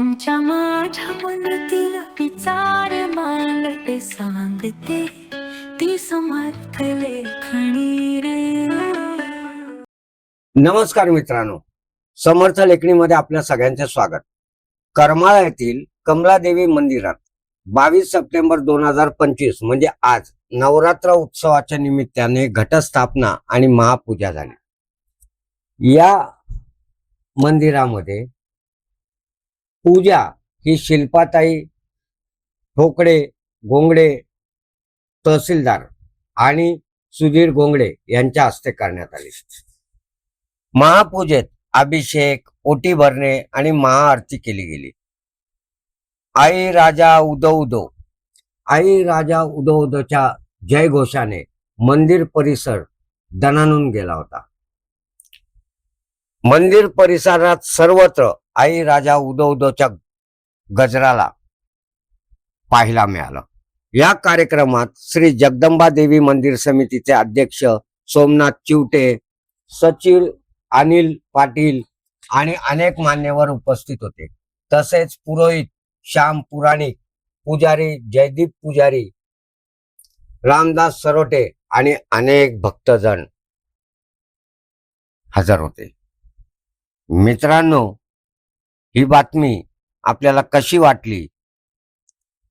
तुमच्या माझ्या मनातील विचार मांडते सांगते ती समर्थ लेखणी रे. नमस्कार मित्रांनो. समर्थ लेखणीमध्ये आपल्या सगळ्यांचे स्वागत. करमाळा येथील कमलादेवी मंदिरात बावीस सप्टेंबर दोन हजार पंचवीस म्हणजे आज नवरात्र उत्सवाच्या निमित्ताने घटस्थापना आणि महापूजा झाली. या मंदिरामध्ये पूजा ही शिल्पाताई ठोकडे गोंगडे तहसीलदार आणि सुधीर गोंगडे यांच्या हस्ते करण्यात आली. महापूजेत अभिषेक ओटी भरणे आणि महाआरती केली गेली. आई राजा उदो उदो. आई राजा उदो उदोच्या जयघोषाने मंदिर परिसर दणानून गेला होता. मंदिर परिसरात सर्वत्र आई राजा उदो उदोच्या गजराला पाहायला मिळालं. या कार्यक्रमात श्री जगदंबा देवी मंदिर समितीचे अध्यक्ष सोमनाथ चिवटे सचिव अनिल पाटील आणि अनेक मान्यवर उपस्थित होते. तसेच पुरोहित श्याम पुराणिक पुजारी जयदीप पुजारी रामदास सरोटे आणि अनेक भक्तजन हजर होते. मित्रांनो ही बातमी आपल्याला कशी वाटली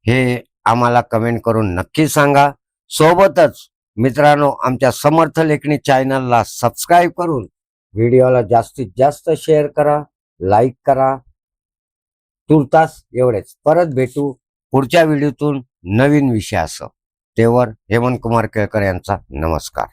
हे आम्हाला कमेंट करून नक्की सांगा. सोबतच मित्रांनो आमच्या समर्थ लेखणी चॅनलला सबस्क्राईब करून व्हिडिओला जास्तीत जास्त शेअर करा लाईक करा. तुर्तास एवढेच. परत भेटू पुढच्या व्हिडिओतून नवीन विषयासह. तेवर हेमंत कुमार केळकर यांचा नमस्कार.